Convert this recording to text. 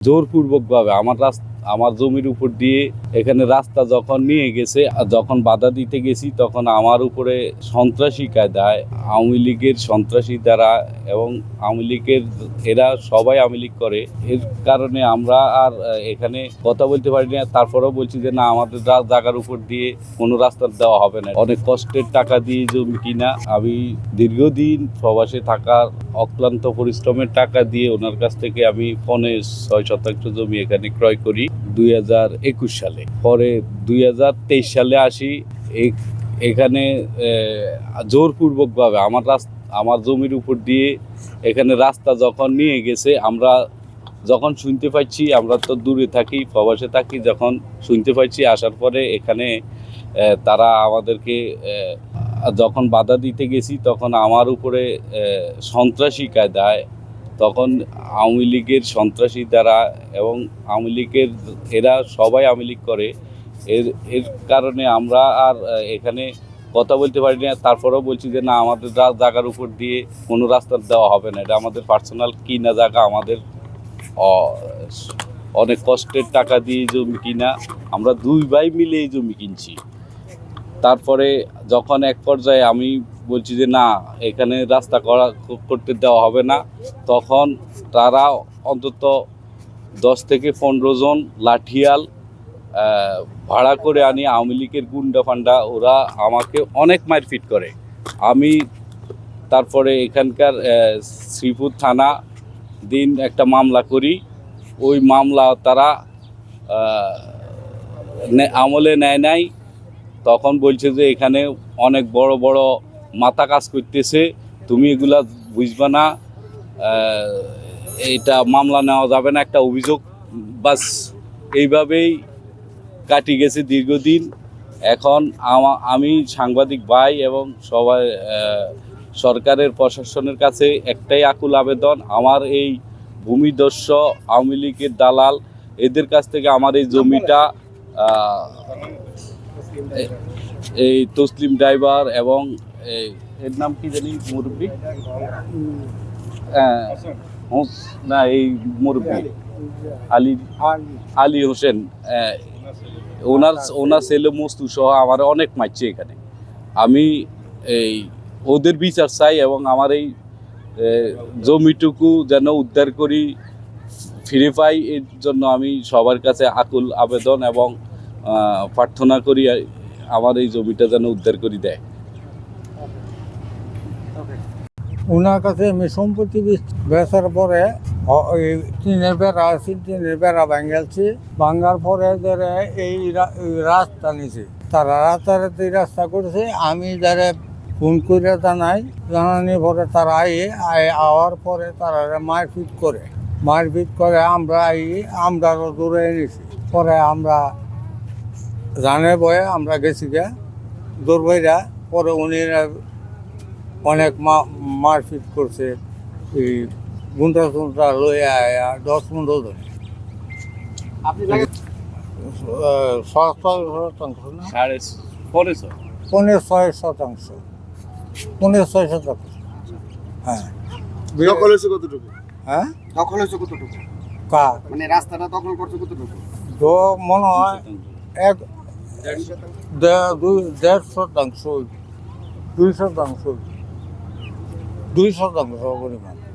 জোরপূর্বকভাবে আমার রাস্তা আমার জমির উপর দিয়ে এখানে রাস্তা যখন নিয়ে গেছে, আর যখন বাধা দিতে গেছি, তখন আমার উপরে সন্ত্রাসী কায়দায় আওয়ামী লীগের সন্ত্রাসী দ্বারা এবং আওয়ামী লীগের এরা সবাই আওয়ামী লীগ করে। এর কারণে আমরা আর এখানে কথা বলতে পারি না। তারপরেও বলছি যে, না, আমাদের জায়গার উপর দিয়ে কোনো রাস্তা দেওয়া হবে না। অনেক কষ্টের টাকা দিয়ে জমি কিনা। আমি দীর্ঘদিন প্রবাসে থাকার অক্লান্ত পরিশ্রমের টাকা দিয়ে ওনার কাছ থেকে আমি পনে ছয় শতাংশ জমি এখানে ক্রয় করি। দুই হাজার একুশ সালে। পরে দুই হাজার তেইশ সালে আসি এখানে জোরপূর্বকভাবে আমার রাস্তা আমার জমির উপর দিয়ে এখানে রাস্তা যখন নিয়ে গেছে, আমরা যখন শুনতে পাচ্ছি, আমরা তো দূরে থাকি, প্রবাসে থাকি, যখন শুনতে পাচ্ছি, আসার পরে এখানে তারা আমাদেরকে যখন বাধা দিতে গেছি, তখন আমার উপরে সন্ত্রাসী কায়দায় তখন আওয়ামী লীগের সন্ত্রাসী দ্বারা এবং আওয়ামী লীগের, এরা সবাই আওয়ামী লীগ করে। এর এর কারণে আমরা আর এখানে কথা বলতে পারি না। তারপরেও বলছি যে, না, আমাদের জায়গার উপর দিয়ে কোনো রাস্তা দেওয়া হবে না। এটা আমাদের পার্সোনাল কিনা জায়গা, আমাদের অনেক কষ্টের টাকা দিয়ে জমি কিনা। আমরা দুই ভাই মিলে এই জমি কিনছি। তারপরে যখন এক পর্যায়ে আমি বলছি যে, না, এখানে রাস্তা করা করতে দেওয়া হবে না। তখন তারা অন্তত দশ থেকে পনেরো জন লাঠিয়াল ভাড়া করে আনি আওয়ামী লীগের গুন্ডা ফান্ডা। ওরা আমাকে অনেক মারপিট করে। আমি তারপরে এখানকার শ্রীপুর থানা দিন একটা মামলা করি। ওই মামলা তারা আমলে নেয় নাই। তখন বলছে যে, এখানে অনেক বড় বড় মাথা কাজ করতেছে, তুমি এগুলা বুঝবে না এটা মামলা নেওয়া যাবে না, একটা অভিযোগ। বাস এইভাবেই কাটি গেছে দীর্ঘদিন। এখন আমি সাংবাদিক ভাই এবং সবাই সরকারের, প্রশাসনের কাছে একটাই আকুল আবেদন, আমার এই ভূমিদস্য, আওয়ামী লীগের দালাল, এদের কাছ থেকে আমার এই জমিটা এই তসলিম ড্রাইভার এবং এর নাম কি জানি? মুরব্বী? হ্যাঁ, না এই মুরব্বী। আলী। আলী। হোসেন আহ, ওনার ওনার ছেলে মস্তু সহ আমার অনেক মারছে এখানে। আমি এই ওদের বিচার চাই এবং আমার এই জমিটুকু যেন উদ্ধার করি ফিরে পাই এর জন্য আমি সবার কাছে আকুল আবেদন এবং প্রার্থনা করি আমার এই জমিটা যেন উদ্ধার করি দেয়। ওনার কাছে আমি সম্পত্তি বেচ- বেচার পরে টিনের বেড়া আছে, টিনের বেড়া ভাঙ্গালছে ভাঙ্গার পরে যারা এই রাস্তা নিছে। তারা রাতারাতি রাস্তা করেছে, আমি যারা ফোন করে জানাই। জানানি পরে তারা আইয়ে আই আওয়ার পরে তারা মারপিট করে। মারপিট করে আমরা আই আমরাও দূরে এনেছি পরে আমরা জানে বয়ে আমরা গেছি গে দূর দৌড়বাইরা পরে উনি অনেক মা- মারপিট করছে এই গুন্ডা টুন্ডা লয়ে আয়া দশ পনেরো জন। আহ, শতাংশ না? পনেরো ছয়। শতাংশ। পনেরো ছয় শতাংশ। হ্যাঁ। দখল হয়েছে কতটুকু? হ্যাঁ? দখল হয়েছে কতটুকু? কা মানে রাস্তাটা দখল করছে কতটুকু? তো মনে হয় এক দুই দেড় শতাংশ দুই শতাংশ। দুই শতাংশ পরিমাণ।